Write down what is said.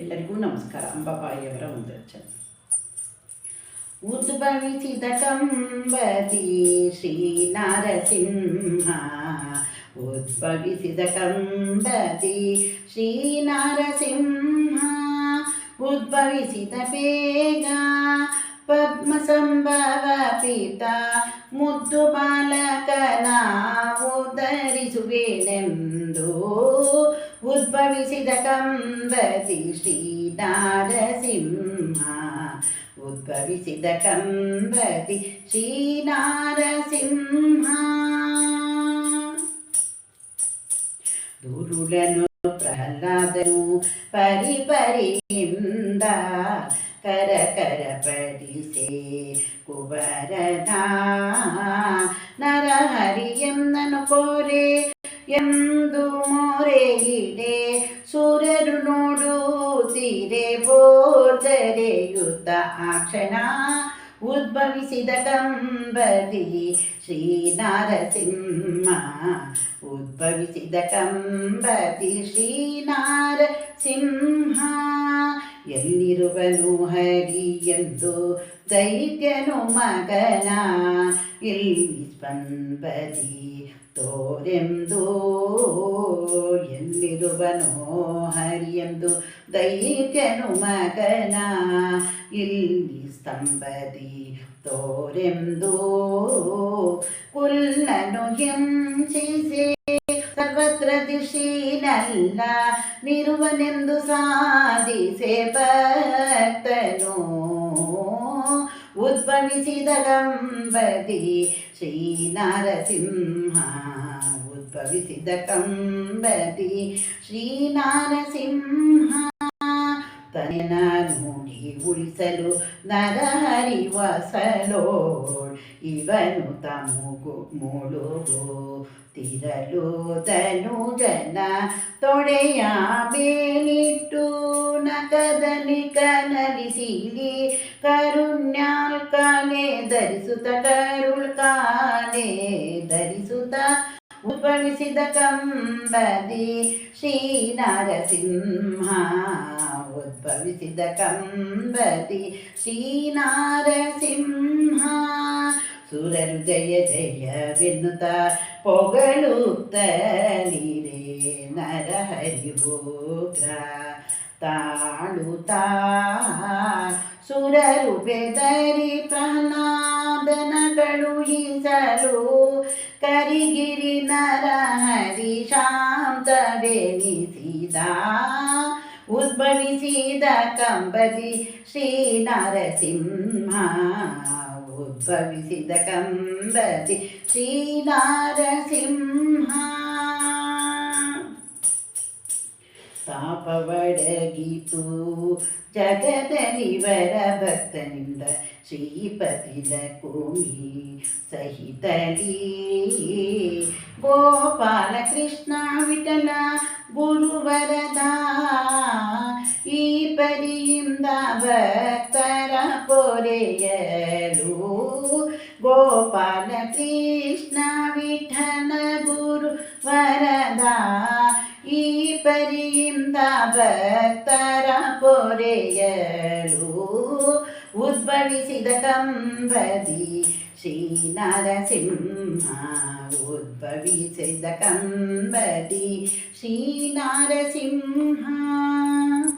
ಎಲ್ಲರಿಗೂ ನಮಸ್ಕಾರ ಅಂಬಾಬಾಯಿಯವರ ಒಂದು ರಚನೆ ಉದ್ಭವಿಸಿದ ಕಂಬತಿ ಶ್ರೀ ನಾರಸಿಂಹ ಉದ್ಭವಿಸಿದ ಕಂಬತಿ ಶ್ರೀ ನಾರಸಿಂಹ ಉದ್ಭವಿಸಿದ ಬೇಗ ಪದ್ಮ ಸಂಭವ ಪೀತ ಮುದ್ದು കമ്പതിനാരസിംഹ ഉദ്ഭവിച്ചത കമ്പതി ശ്രീനാരസിംഹ ദുരുടനു പ്രഹ്ലാദനു പരിപരിന്ദ കര കര പരി കുവരന നരഹരി എന്നനു പോരേ എന്തു മോരേ ഇടേ ಸಿರೆ ಬೋಧರೆಯುತ ಆ ಕ್ಷಣ ಉದ್ಭವಿಸಿದ ಕಂಬದಿ ಶ್ರೀ ನಾರಸಿಂಹ ಉದ್ಭವಿಸಿದ ಕಂಬದಿ ಶ್ರೀ ನಾರಸಿಂಹ ಎಂದಿರುವನು ಹರಿಯಂತು ದೈತ್ಯನು ಮಗನ ಇಲ್ಲಿ ಸ್ಪಂದತಿ ತೋರೆಂದು ಎಲ್ಲಿರುವನು ಹರಿಯಂದು ದೈತ್ಯನು ಮಗನ ಇಲ್ಲಿ ಸ್ತಂಭದಿ ತೋರೆಂದು ಕುಲ್ಲನು ಎಂ ಅಲ್ಲ ನಿರುವನೆಂದು ಸಾಧಿಸೆ ಭಕ್ತನು ಉದ್ಭವಿಸಿದ ಕಂಬದಿ ಶ್ರೀ ನರಸಿಂಹ ಉದ್ಭವಿಸಿದ ಕಂಬದಿ ಶ್ರೀ ನರಸಿಂಹ ನಾನು ನೀ ಉಳಿಸಲು ನರಹರಿವಸಲೋ ಇವನು ತಮಗು ಮೂಳು ತಿರಲು ತನು ಜನ ತೊಡೆಯ ಬೇನಿಟ್ಟು ನಕದಲ್ಲಿ ಕನಲಿಸಿಲಿ ಕರುಣ್ಯಾಲ್ ಧರಿಸುತ್ತ ಕರುಳ್ ಧರಿಸುತ್ತ ഉപണിസിത കമ്പതി ശ്രീനരസിംഹ ഉദ്ഭവിസിത കമ്പതി ശ്രീനരസിംഹ ಸುರರು ಜಯ ಜಯವೆನ್ನುತ್ತ ಪೊಗಳುತ್ತ ನೀರೇ ನರಹರಿಭೋಗ್ರ ತಾಳುತ್ತ ಸುರರು ಬೆದರಿ ಪ್ರಹ್ಲಾದನ ಕಳುಹಿಸಲು ಕರಿಗಿರಿ ನರ ಹರಿ ಶಾಂತವೆನಿಸಿದ ಉದ್ಭವಿಸಿದ ಕಂಬದಿ ಶ್ರೀ ನರಸಿಂಹ ಉದ್ಭವಿಸಿದ ಕಂಬದಿ ಶ್ರೀ ನರಸಿಂಹ ತಾಪವಡಗಿತು ಜಗದ ನಿವರ ಭಕ್ತನಿಂದ ಶ್ರೀಪತಿಲ ಕೋಮಿ ಸಹಿತಲಿ ಗೋಪಾಲ ಕೃಷ್ಣ ವಿಠಲ ಗುರುವರದ ಈ ಪರಿಯಿಂದ ಭಕ್ತರ ಪೊರೆಯಲು ಗೋಪಾಲ ಕೃಷ್ಣ ವಿಠಲ ಗುರು ವರದ ಉದ್ಧರಿಯಿಂದ ಭಕ್ತರ ಪೊರೆಯಲು ಉದ್ಭವಿಸಿದ ಕಂಬದಿ ಶ್ರೀ ನರಸಿಂಹ ಉದ್ಭವಿಸಿದ ಕಂಬದಿ ಶ್ರೀ ನರಸಿಂಹ